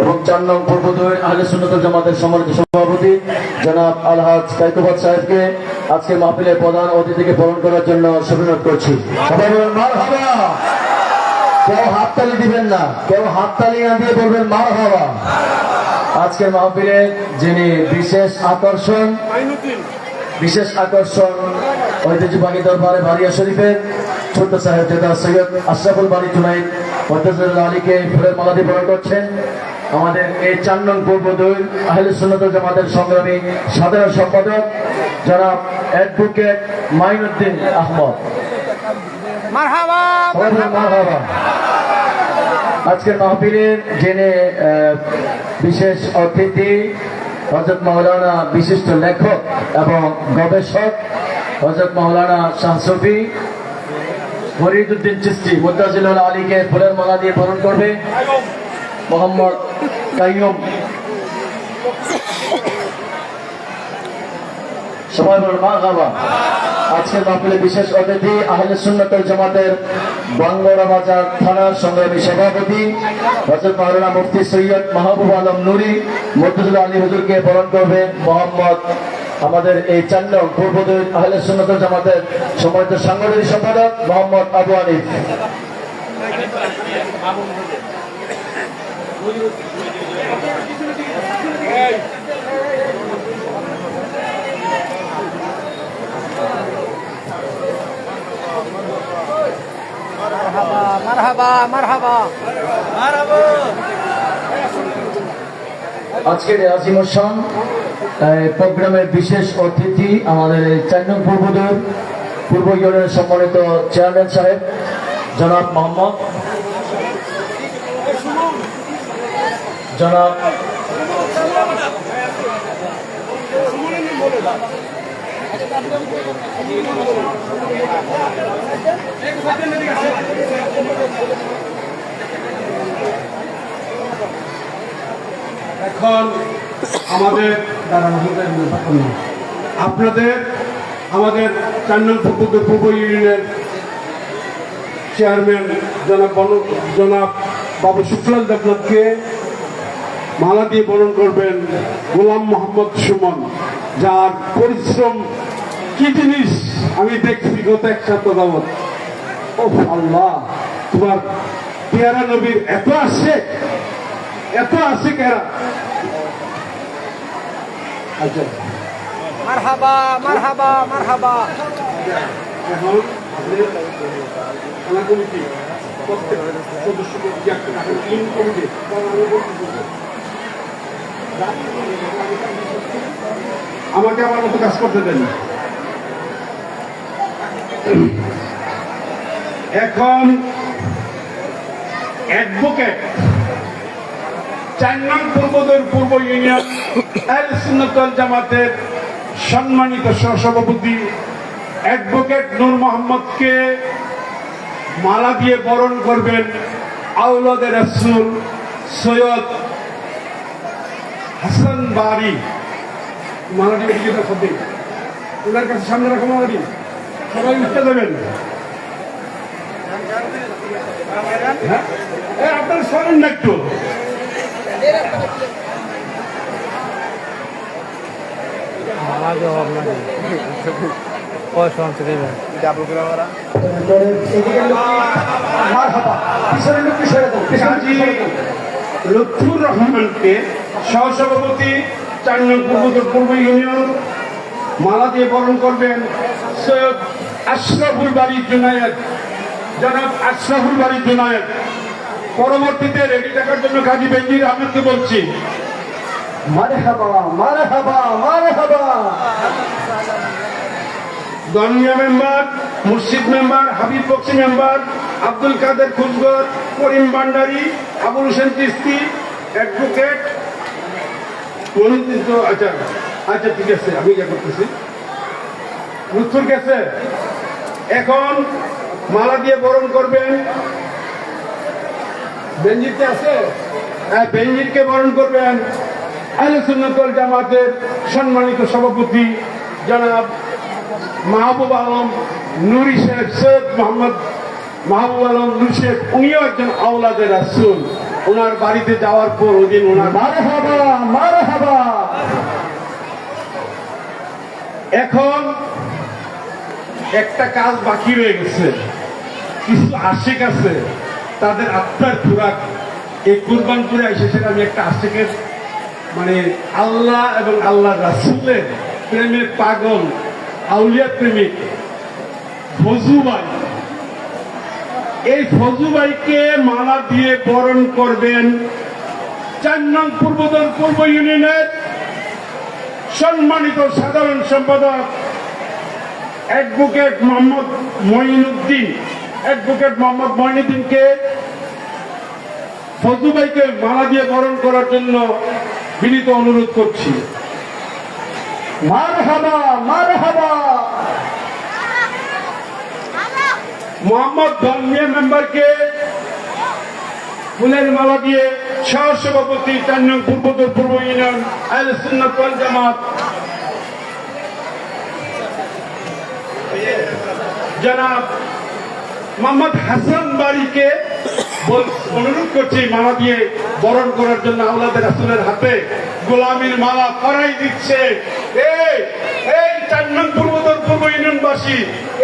এবং চার নং পূর্বদয় আহলে সুন্নত জামাতের সম্মানিত সভাপতি জনাব আলহাজ কাইকুবাদ সাহেবকে আজকে মাহফিলের প্রধান অতিথিকে বরণ করার জন্য সুবিনোদ করছি। সবাই বলুন মার হাবা কেউ হাততালি দিবেন না, কেউ হাততালি না দিয়ে বলবেন মার হাবা আজকের মাহফিলের যিনি বিশেষ আকর্ষণ বিশেষ আকর্ষণ ঐতিহ্যবাহী দরবারে বারিয়া শরীফের ছোট্ট সাহেব জেদা সৈয়দ আশরাফুল বাড়ি জুনাইদ মর্তাজুল্লাহ আলীকে ফুলের মালা দিয়ে বরণ করছেন। আমাদের এই চার নং পূর্বদুই আহলে সুন্নত জামাতের সংগ্রামী সাধারণ সম্পাদক জনাব অ্যাডভোকেট মাইনুদ্দিন আহমদ। আজকের মাহফিলের জেনে বিশেষ অতিথি হজরত মৌলানা বিশিষ্ট লেখক এবং গবেষক হজরত মৌলানা শাহ সফি ফরিদুদ্দিন চিস্তি মুদাজিল আলীকে ফুলের মালা দিয়ে বরণ করবে। মোহাম্মদ সবাই মা বাবা আজকের মাহফিলে বিশেষ অতিথি আহলে সুন্নতল জামাতের বাঙ্গরা বাজার থানার সংগ্রামী সভাপতি হজরত মুফতি সৈয়দ মাহবুব আলম নুরি মর্তুজুল্লাহ আলী হুজুরকে বরণ করবেন মোহাম্মদ আমাদের এই চার নং আহলে সুন্নতল জামাতের সম্মানিত সাংগঠনিক সম্পাদক মোহাম্মদ আবু আনিফ মারহাবা মারহাবা মারহাবা মারহাবা আজকের এই আজিমুসান প্রোগ্রামের বিশেষ অতিথি আমাদের চার নং পূর্বদূর, পূর্ব ইউনিয়নের সম্মানিত চেয়ারম্যান সাহেব, জনাব মোহাম্মদ জনাব এখন আমাদের আপনাদের, আমাদের চার নং পূর্ব ইউনিয়নের চেয়ারম্যান জনাব জনাব বাবু শুক্লাল দেবনাথকে মালা দিয়ে বরণ করবেন গোলাম মোহাম্মদ সুমন যার পরিশ্রম কি জিনিস? আমি দেখছি গত এক সপ্তাহ ও আল্লাহ তোমার পেয়ারা নবীর এত আসে এত আসে কেরা আচ্ছা। মারহাবা মারহাবা মারহাবা। এখন থানা কমিটি প্রত্যেক সদস্যকে একটা টাকা ইন কমিটি আমাকে আমার মতো কাজ করতে দেন এখন অ্যাডভোকেট চার নং পূর্বদের পূর্ব ইউনিয়ন জামাতের সম্মানিত সহসভাপতি অ্যাডভোকেট নূর মোহাম্মদকে মালা দিয়ে বরণ করবেন আউলাদের রাসূল সৈয়দ হাসান বাড়ি মালাটি দেখো দিন ওনার কাছে সামনে রাখো মালাটি। সবাই উঠতে দেবেন। হ্যাঁ? এ, আপনার শোনেন না একটু। দেবেন কাজী লুৎফুর রহমানকে সহসভাপতি, চার নং পূর্ব পূর্ব ইউনিয়ন, মালা দিয়ে বরণ করবেন সৈয়দ আশরাফুল বাড়ি জুনায়েদ। জনাব আশরাফুল বাড়ি জুনায়েদ, পরবর্তীতে রেডি থাকার জন্য কাজী বেঞ্জির আহমেদকে বলছি। দনীয় member, Murshid member, Habib Bakshi member, Abdul Kader Khushgar Karim Bhandari, Abul Hossain Chishti advocate আচ্ছা আচ্ছা ঠিক আছে, আমি করতেছি। গেছে। এখন মালা দিয়ে বরণ করবেন। বেঞ্জিতে আছে? হ্যাঁ বেঞ্জিতকে বরণ করবেন। জামাতের সম্মানিত সভাপতি জনাব মাহবুব আলম নুরি সাহেব, সৈয়দ মোহাম্মদ মাহবুব আলম নুরি সাহেব, উনিও একজন আওলাদের রাসুল। ওনার বাড়িতে যাওয়ার পর ওই দিন ওনার মার হাবা মার হাবা। এখন একটা কাজ বাকি রয়ে গেছে। কিছু আশেক আছে তাদের আত্মার খোরাক। এই কুরবান করে এসেছেন আমি একটা আশেকের মানে আল্লাহ এবং আল্লাহ রাসুলের প্রেমের পাগল আউলিয়া প্রেমিক ফজুবাই এই ফজুবাইকে মালা দিয়ে বরণ করবেন চার নং পূর্বদল পূর্ব ইউনিয়নের সম্মানিত সাধারণ সম্পাদক অ্যাডভোকেট মোহাম্মদ মঈনুদ্দিন। অ্যাডভোকেট মোহাম্মদ মঈনুদ্দিনকে ফজলুভাইকে মালা দিয়ে বরণ করার জন্য বিনীত অনুরোধ করছি। মার হাবা মার হাবা মোহাম্মদ ধর্মীয় মেম্বারকে ফুলের মালা দিয়ে সহ সভাপতি চার নং পূর্বতর পূর্ব ইউনিয়ন জামাত। জনাব মোহাম্মদ হাসান বাড়িকে অনুরোধ করছি মালা দিয়ে বরণ করার জন্য আওলাদের রাসুলের হাতে। গোলামীর মালা করাই দিচ্ছে। এই এই চার নং পূর্বতর পূর্ব ইউনিয়নবাসী,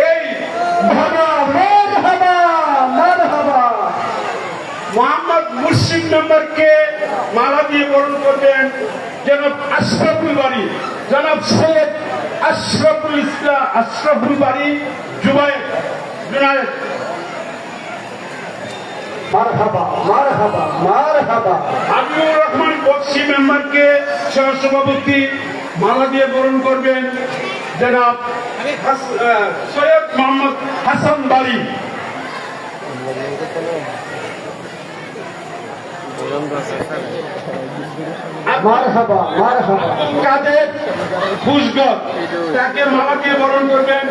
এই মোহাম্মদ মুর্শিদ মেম্বারকে মালা দিয়ে বরণ করবেন জনাব আশরাফুল বাড়ি জনাব সৈয়দ আশরাফুল ইসলাম আশরাফুল বাড়ি জুবাইর জুনায়েদ মার হাবা মার হাবা মার হাবা হাবিবুর রহমান বক্সি মেম্বারকে সহসভাপতি মালা দিয়ে বরণ করবেন জনাব সৈয়দ মোহাম্মদ হাসান বাড়ি। হাবা কাদের খুশগত তাকে মালা দিয়ে বরণ করবেন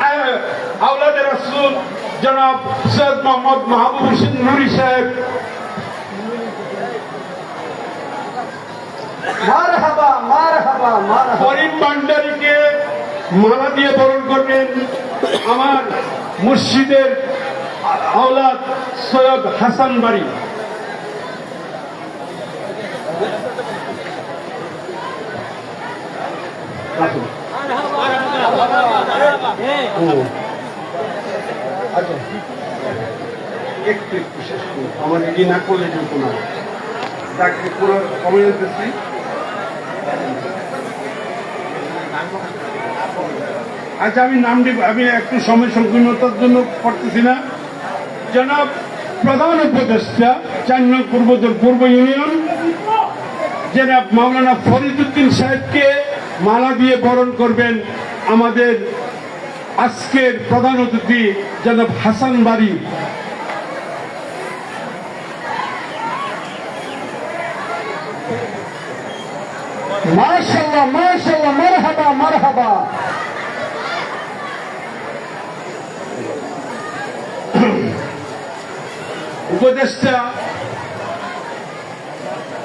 আহ, আওলাদের রাসূল জনাব সৈয়দ মোহাম্মদ মাহবুব হোসেন নুরি সাহেব। করিম ভান্ডারীকে মালা দিয়ে বরণ করবেন আমার মুর্শিদের আওলাদ সৈয়দ হাসান বাড়ি। আচ্ছা। আমার এগিয়ে না করলে কিন্তু না কমে যেতেছি আচ্ছা আমি নাম দিব, আমি একটু সময় সংকীর্ণতার জন্য করতেছি না। জনাব প্রধান উপদেষ্টা চার নং পূর্ব ইউনিয়ন, জনাব মাওলানা ফরিদুদ্দিন সাহেবকে মালা দিয়ে বরণ করবেন আমাদের আজকের প্রধান অতিথি, জনাব হাসান বাড়ি মাশাআল্লাহ মাশাআল্লাহ মার হাবা মার হাবা উপদেষ্টা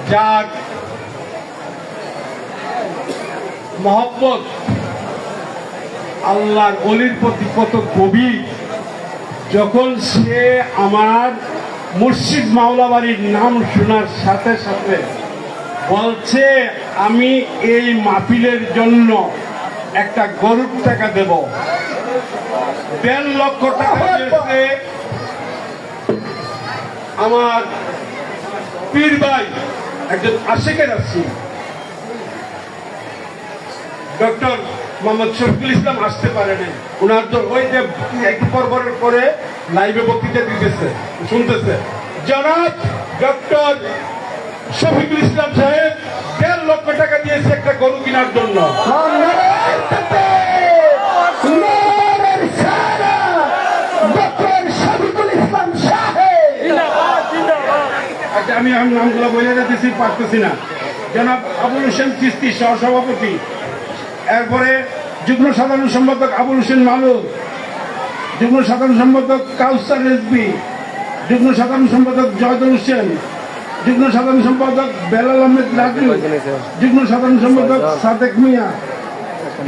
যার মহব্বত আল্লাহর অলির প্রতি কত গভীর যখন সে আমার মুর্শিদ মাওলাবাড়ির নাম শোনার সাথে সাথে বলছে আমি এই মাহফিলের জন্য একটা গরুর টাকা দেব। দেড় লক্ষ টাকা আমার পীর ভাই, একজন আশেকের আছি ডক্টর মোহাম্মদ শফিকুল ইসলাম আসতে পারেনি ওনার তো ওই যে একটু পর পরের পরে লাইভে বক্তৃতা দিতেছে, শুনতেছে। জনাব ডক্টর শফিকুল ইসলাম সাহেব, দেড় লক্ষ টাকা দিয়েছে একটা গরু কেনার জন্য। আমি আমি নামগুলো বলে যাচ্ছি পারতেছি না। জনাব আবুল হোসেন চিস্তি সহসভাপতি। এরপরে যুগ্ম সাধারণ সম্পাদক আবুল হোসেন মালু, যুগ্ম সাধারণ সম্পাদক কাউসার রেজবি যুগ্ম সাধারণ সম্পাদক জয়দুল হোসেন, যুগ্ম সাধারণ সম্পাদক বেলাল আহমেদ রাজু যুগ্ম সাধারণ সম্পাদক সাদেক মিয়া,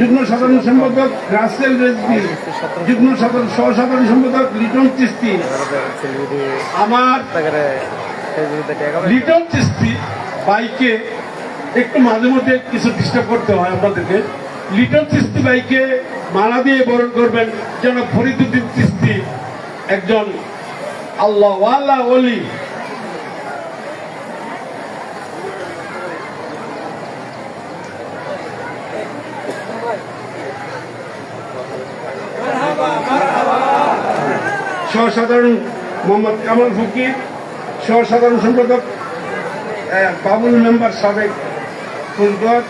যুগ্ম সাধারণ সম্পাদক রাসেল রেজবি যুগ্ম সাধারণ সহসাধারণ সম্পাদক লিটন চিস্তি আমার লিটন চিস্তি বাইকে একটু মাঝে মধ্যে কিছু ডিস্টার্ব করতে হয় আপনাদেরকে। লিটন চিস্তি বাইকে মালা দিয়ে বরণ করবেন, যেন ফরিদুদ্দিন চিস্তি একজন আল্লাহ ওয়াল্লাহ অলি সহসাধারণ মোহাম্মদ কামাল ফকির সহসাধারণ সম্পাদক বাবুল মেম্বার সাবেক ফুলগড়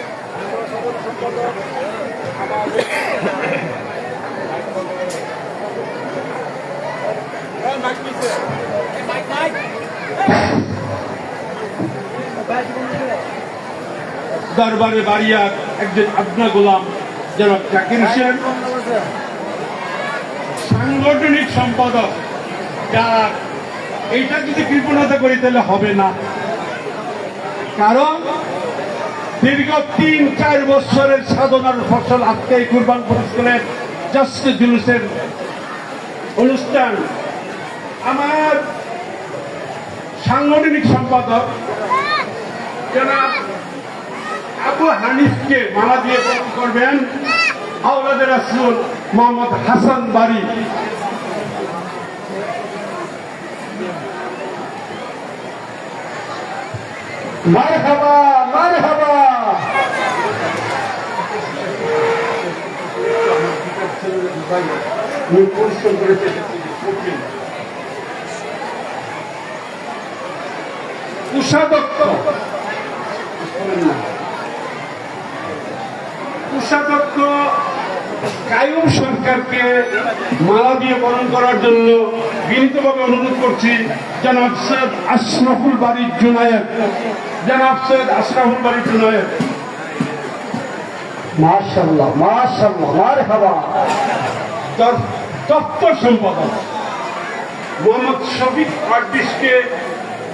দরবারে বাড়িয়ার একজন আবনা গোলাম জনাব জাকির সাংগঠনিক সম্পাদক, যার এইটা যদি কৃপণতা করি তাহলে হবে না। কারণ দীর্ঘ তিন, চার বছরের সাধনার ফসল আজকে এই কুরবান পুরস্কারের জাস্ট জুলুসের অনুষ্ঠান। আমার সাংগঠনিক সম্পাদক আবু হানিফকে মালা দিয়ে করবেন আওলাদের রাসুল মোহাম্মদ হাসান বাড়ি মারহাবা মারহাবা উনি পরিশ্রম করেছে কঠিন। কুষাধ্যক্ষ কুষাধ্যক্ষ কায়ুম সরকারকে মালা দিয়ে বরণ করার জন্য বিনীতভাবে অনুরোধ করছি জনাব সৈয়দ আশরাফুল বাড়ির জুনায়েদ। জনাব সৈয়দ আশরাফুল বাড়ির জুনায়েদ। মাশাল্লাহ মাশাল্লাহ মারহাবা। দপ্তর সম্পাদক মোহাম্মদ শফিক আর্টিস্টকে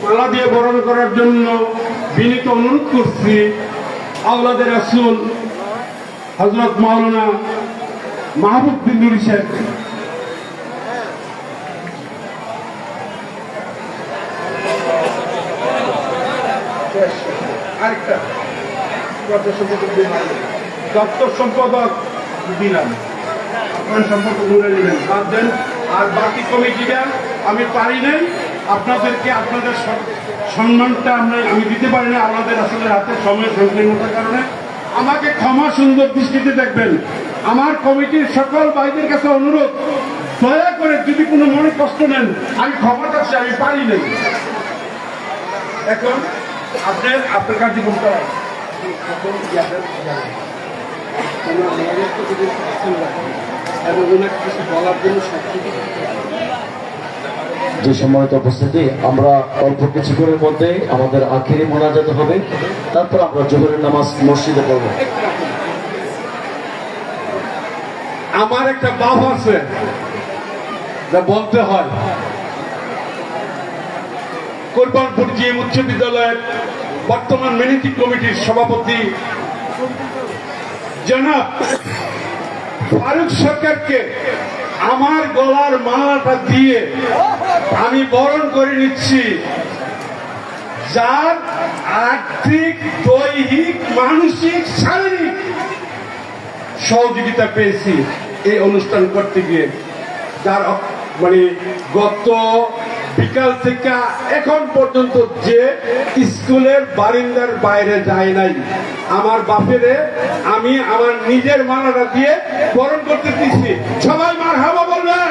মালা দিয়ে বরণ করার জন্য বিনীত অনুরোধ করছি। আওলাদের রাসুল হজরত মাওলানা মাহবুবুদ্দিন নুরি সাহেব। আরেকটা দপ্তর সম্পাদক দিলাম। আপনার সম্পর্ক দিলেন বাদ দেন। আর বাকি কমিটিটা আমি পারি নাই। আপনাদেরকে আপনাদের সম্মানটা আমরা আমি দিতে পারি না। আপনাদের আসলে হাতে সময় সংকীর্ণতার কারণে। আমাকে ক্ষমা সুন্দর দৃষ্টিতে দেখবেন। আমার কমিটির সকল ভাইদের কাছে অনুরোধ, দয়া করে যদি কোনো মনে কষ্ট নেন, আমি ক্ষমা চাচ্ছি, আমি পারি নাই। এখন আপনার আপনার কার্যক্রম করা এবং ওনাকে কিছু বলার জন্য সবকিছু যে সম্মানিত উপস্থিতি আমরা অল্প কিছুক্ষণের মধ্যে আমাদের আখেরি মোনাজাত হবে। তারপর আমরা জোহরের নামাজ মসজিদে পড়ব। আমার একটা বাপ আছে যা বলতে হয় কোরবানপুর জিএম উচ্চ বিদ্যালয়ের বর্তমান ম্যানেজিং কমিটির সভাপতি। জনাব ফারুক সরকারকে আমার গলার মালাটা দিয়ে আমি বরণ করে নিচ্ছি। যার আর্থিক, দৈহিক, মানসিক, শারীরিক সহযোগিতা পেয়েছি এই অনুষ্ঠান করতে গিয়ে। যার মানে গত বিকাল থেকে এখন পর্যন্ত যে স্কুলের বারিন্দার বাইরে যায় নাই। আমার বাপেরে আমি আমার নিজের মালাটা দিয়ে বরণ করতে দিচ্ছি সবাই মার হাবা বলবেন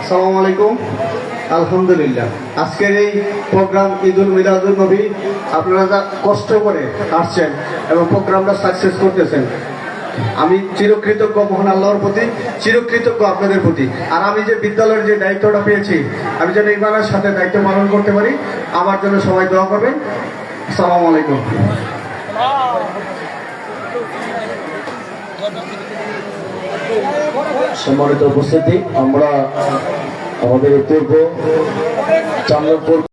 আসসালামু আলাইকুম। আলহামদুলিল্লাহ। আজকের এই প্রোগ্রাম ঈদুল মিলাদুল নবী, আপনারা কষ্ট করে আসছেন এবং প্রোগ্রামটা সাকসেস করতেছেন আমি চিরকৃতজ্ঞ মহান আল্লাহর প্রতি, চিরকৃতজ্ঞ আপনাদের প্রতি। আর আমি যে বিদ্যালয়ের যে দায়িত্বটা পেয়েছি, আমি যেন ইমানের সাথে দায়িত্ব পালন করতে পারি, আমার জন্য সবাই দোয়া করবেন। সালাম আলাইকুম। সম্মানিত উপস্থিতি, আমরা আমাদের পূর্ব নম্বর